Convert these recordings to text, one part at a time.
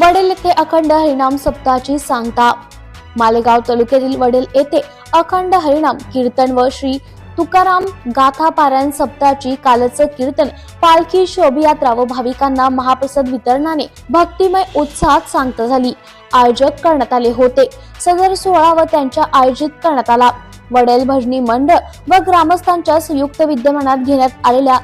वडेल येथे अखंड हरिनाम सप्ताहाची सांगता. मालेगाव तालुक्यातील वडेल येथे अखंड हरिनाम कीर्तन व श्री तुकाराम गाथा पारायण सप्ताहाची कालचं कीर्तन पालखी शोभयात्रा व भाविकांना महाप्रसाद वितरणाने भक्तिमय उत्साहात सांगता झाली. आयोजक करण्यात आले होते. सदर सोहळा व त्यांच्या आयोजित करण्यात आला. वडेल भजनी मंडळ व ग्रामस्थांच्या संयुक्त विद्यमानात घेण्यात आलेल्या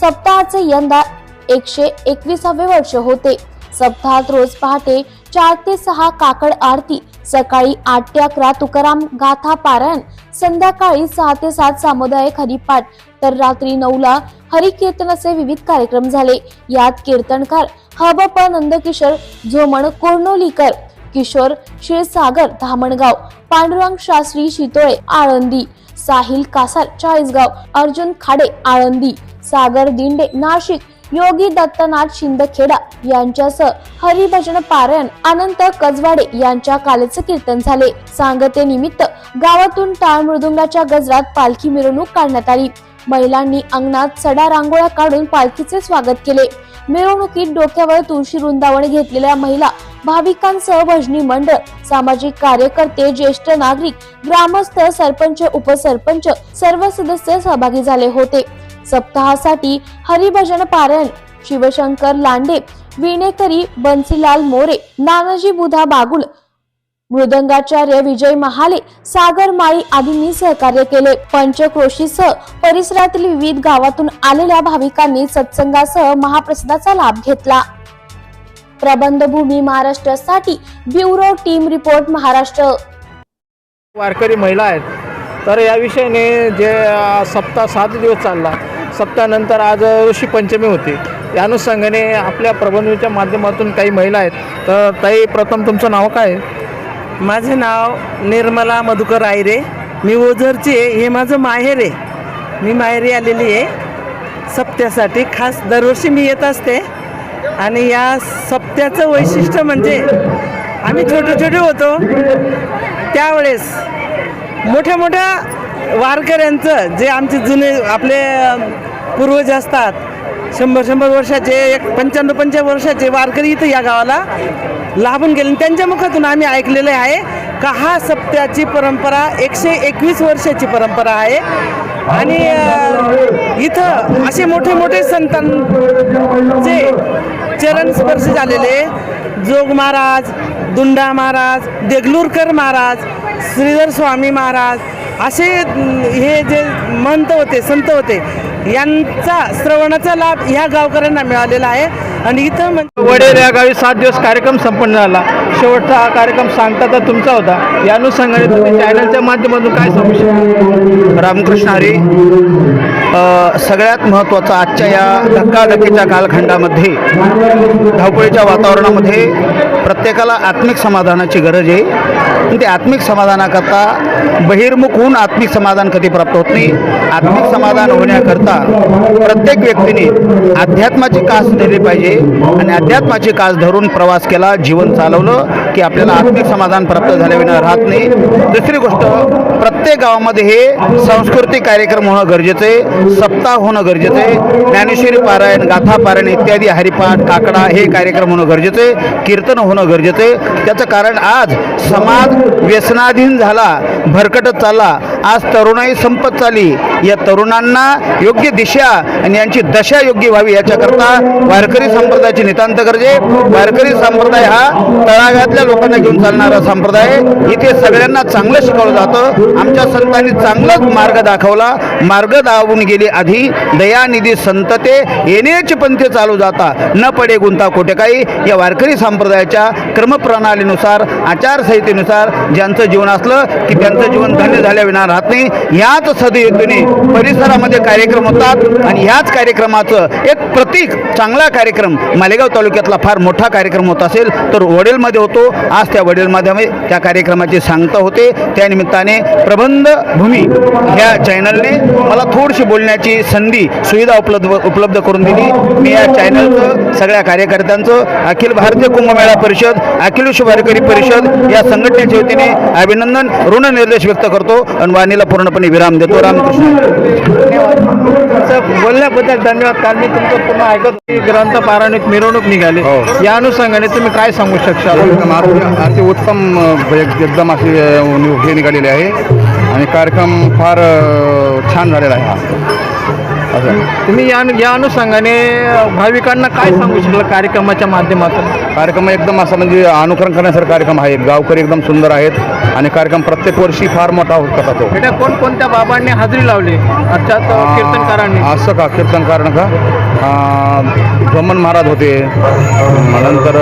सप्ताहाचे यंदा एकशे एकविसावे वर्ष होते. सप्ताहात रोज पहाटे चार ते सहा काकड आरती सकाळी आठ ते अकरा तुकाराम गाथा पारायण संध्याकाळी सहा ते सात सामुदायिक हरिपाठ तर रात्री नऊला हरिकीर्तन असे विविध कार्यक्रम झाले. यात कीर्तनकार हबप नंदकिशोर झोमण कोर्नोलीकर किशोर क्षीरसागर धामणगाव पांडुरंग शास्त्री शितोळे आळंदी साहिल कासार चाळीसगाव अर्जुन खाडे आळंदी सागर दिंडे नाशिक योगी दत्तनाथ शिंदखेडा यांच्यासह हरिभजन पारायण अनंत कजवाडे यांच्या कालचे कीर्तन झाले. सांगते निमित्त गावातून टाळ मृदुंगाच्या गजरात पालखी मिरवणूक काढण्यात आली. महिलांनी अंगणात सडा रांगोळ्या काढून पालखीचे स्वागत केले. मिरवणुकीत डोक्यावर तुळशी वृंदावन घेतलेल्या महिला भाविकांसह भजनी मंडळ सामाजिक कार्यकर्ते ज्येष्ठ नागरिक ग्रामस्थ सरपंच उपसरपंच सर्व सदस्य सहभागी झाले होते. सप्ताहासाठी हरिभजन पारायण शिवशंकर लांडे विणेकरी बन्सीलाल मोरे नानाजी बुधा बागुल मृदंगाचार्य विजय महाले सागर माळी आदींनी सहकार्य केले. पंचक्रोशीसह परिसरातील विविध गावातून आलेल्या भाविकांनी सत्संगासह महाप्रसादाचा लाभ घेतला. प्रबंधभूमी महाराष्ट्रासाठी ब्युरो टीम रिपोर्ट महाराष्ट्र. वारकरी महिला आहेत. तर या विषयाने जे सप्ताह सात दिवस चालला. सप्ताहानंतर आज ऋषी पंचमी होती. या अनुषंगाने आपल्या प्रबंधीच्या माध्यमातून काही महिला आहेत. तर ताई प्रथम तुमचं नाव काय आहे? माझे नाव निर्मला मधुकर आयरे. मी ओझरची आहे. हे माझं माहेर आहे. मी माहेरी आलेली आहे. सप्त्यासाठी खास दरवर्षी मी येत असते. आणि या सप्त्याचं वैशिष्ट्य म्हणजे आम्ही छोटे छोटे होतो. त्यावेळेस मोठ्या मोठ्या वारकऱ्यांचं जे आमचे जुने आपले पूर्वज असतात. शंभर शंभर वर्षाचे एक पंच्याण्णव पंच्याण्णव वर्षाचे वारकरी इथं या गावाला लाभून गेले. आणि त्यांच्या मुखातून आम्ही ऐकलेलं आहे का हा सप्त्याची परंपरा एकशे एकवीस वर्षाची परंपरा आहे. आणि इथं असे मोठे मोठे संतांचे चरण स्पर्श झालेले जोग महाराज दुंडा महाराज देगलूरकर महाराज श्रीधर स्वामी महाराज असे हे जे महंत होते संत होते यांचा श्रवणाचा लाभ ह्या गावकऱ्यांना मिळालेला आहे. आणि इथं म्हणजे वडेर या गावी सात दिवस कार्यक्रम संपन्न झाला. शेवटचा हा कार्यक्रम सांगता तर तुमचा होता. या अनुषंगाने तुम्ही चॅनलच्या माध्यमातून काय सांगू शकता? रामकृष्ण हरी सगळ्यात महत्त्वाचं आजच्या या धक्काधक्कीच्या कालखंडामध्ये धावपळीच्या वातावरणामध्ये प्रत्येकाला आत्मिक समाधानाची गरज आहे. ते आत्मिक समाधानाकरता बहिर्मुख होऊन आत्मिक समाधान कधी प्राप्त होत नाही. आत्मिक समाधान होण्याकरता प्रत्येक व्यक्तीने अध्यात्माची कास धरली पाहिजे आणि अध्यात्माची कास धरून प्रवास केला जीवन चालवलं की आपल्याला आत्मिक समाधान प्राप्त झाल्याविना राहत नाही. दुसरी गोष्ट प्रत्येक गावामध्ये हे सांस्कृतिक कार्यक्रम होणं गरजेचं आहे सप्ताह होणं गरजेचं आहे. ज्ञानेश्वरी पारायण गाथा पारायण इत्यादी हरिपाठ काकडा हे कार्यक्रम होणं गरजेचं आहे. कीर्तन होणं गरजेचं आहे. त्याचं कारण आज समाज व्यसनाधीन झाला भरकटत चालला. आज तरुणाई संपत चालली. या तरुणांना योग्य दिशा आणि यांची दशा योग्य व्हावी याच्याकरता वारकरी संप्रदायाची नितांत गरजे. वारकरी संप्रदाय हा तळागातल्या लोकांना घेऊन चालणारा संप्रदाय. इथे सगळ्यांना चांगलं शिकवलं जातं. आमच्या संतांनी चांगलाच मार्ग दाखवला. मार्ग दावून गेली आधी. दयानिधी संतते येण्याचे पंथे चालू जाता. न पडे गुंता कोठे काही. या वारकरी संप्रदायाच्या क्रमप्रणालीनुसार आचारसंहितेनुसार ज्यांचं जीवन असलं की त्यांचं जीवन धन्य झाल्याविना राहत नाही. ह्याच सदहेतूने परिसरामध्ये कार्यक्रम होतात आणि ह्याच कार्यक्रमाचं एक प्रतीक चांगला कार्यक्रम मालेगाव तालुक्यातला फार मोठा कार्यक्रम होत असेल तर वडीलमध्ये होतो. आज त्या वडीलमध्ये त्या कार्यक्रमाची सांगता होते. त्यानिमित्ताने प्रबंध भूमी ह्या चॅनलने मला थोडीशी बोलण्याची संधी सुविधा उपलब्ध उपलब्ध करून दिली. मी या चॅनलचं सगळ्या कार्यकर्त्यांचं अखिल भारतीय कुंभमेळा परिषद अखिल विश्व वारकरी परिषद या संघटनेच्या वतीने अभिनंदन ऋण निर्देश व्यक्त करतो. आणि वाणीला पूर्णपणे विराम देतो. रामकृष्ण तुमचं बोलण्याबद्दल धन्यवाद. कारण मी तुमचं पूर्ण ऐकत की ग्रंथ पारायणिक मिरवणूक निघाली. हो. या अनुषंगाने तुम्ही काय सांगू शकता अति अति उत्तम एकदम अशी हे निघालेली आहे. आणि कार्यक्रम फार छान झालेला आहे हा. असं. तुम्ही या या अनुषंगाने भाविकांना काय सांगू शकला कार्यक्रमाच्या माध्यमातून? कार्यक्रम एकदम असा म्हणजे अनुकरण करण्यासारखा कार्यक्रम आहे. गावकरी एकदम सुंदर आहेत आणि कार्यक्रम प्रत्येक वर्षी फार मोठा होत जातो बेटा कोणकोणत्या बाबांनी हजेरी लावली? अर्थात कीर्तनकारांनी. असं का? कीर्तनकार का? भ्रमण महाराज होते. नंतर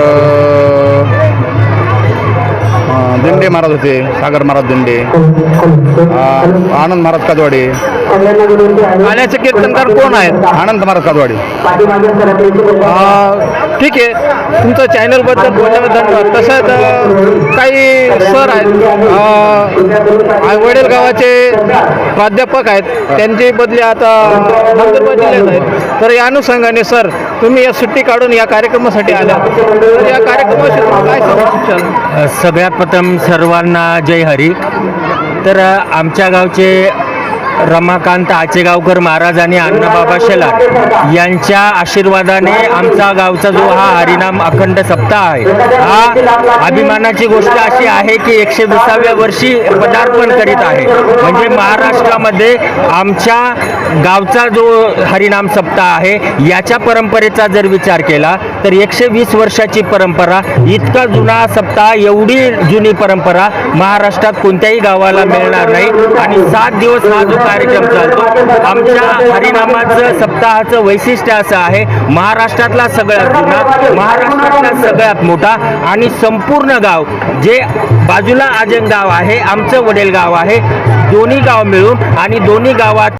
दिंडे महाराज होते सागर महाराज दिंडे. आनंद महाराज कादवाडे. गाण्याचे कीर्तनकार कोण आहेत? आनंद महाराज कादवाडे. अं, ठीक आहे. तुमचं चॅनलबद्दल बोलण्याबद्दल धन्यवाद. तसंच काही सर आहेत वडील गावाचे प्राध्यापक आहेत. त्यांची बदली आता नंदुरबार जिल्ह्यात आहेत. तर या अनुषंगाने सर तुम्ही या सुट्टी काढून या कार्यक्रमासाठी आल्या. तर या कार्यक्रमाशी काय सांगू सगळ्यात प्रथम सर्वांना जय हरी. तर आमच्या गावचे रमाकांत आचेगावकर महाराज आणि अण्णाबाबा शेलार यांच्या आशीर्वादाने आमचा गावचा जो हा हरिनाम अखंड सप्ताह आहे हा अभिमानाची गोष्ट अशी आहे की एकशे विसाव्या वर्षी पदार्पण करीत आहे. म्हणजे महाराष्ट्रामध्ये आमच्या गावचा जो हरिनाम सप्ताह आहे याच्या परंपरेचा जर विचार केला तर एकशे वीस वर्षाची परंपरा इतका जुना सप्ताह एवढी जुनी परंपरा महाराष्ट्रात कोणत्याही गावाला मिळणार नाही. आणि सात दिवस हा जो कार्यक्रम चालतो. आमच्या हरिनामाचं सप्ताहाचं वैशिष्ट्य असं आहे महाराष्ट्रातला सगळ्यात जुना महाराष्ट्रातला सगळ्यात मोठा आणि संपूर्ण गाव जे बाजूला आजन गाव आहे आमचं वडील गाव आहे दोन्ही गाव मिळून आणि दोन्ही गावात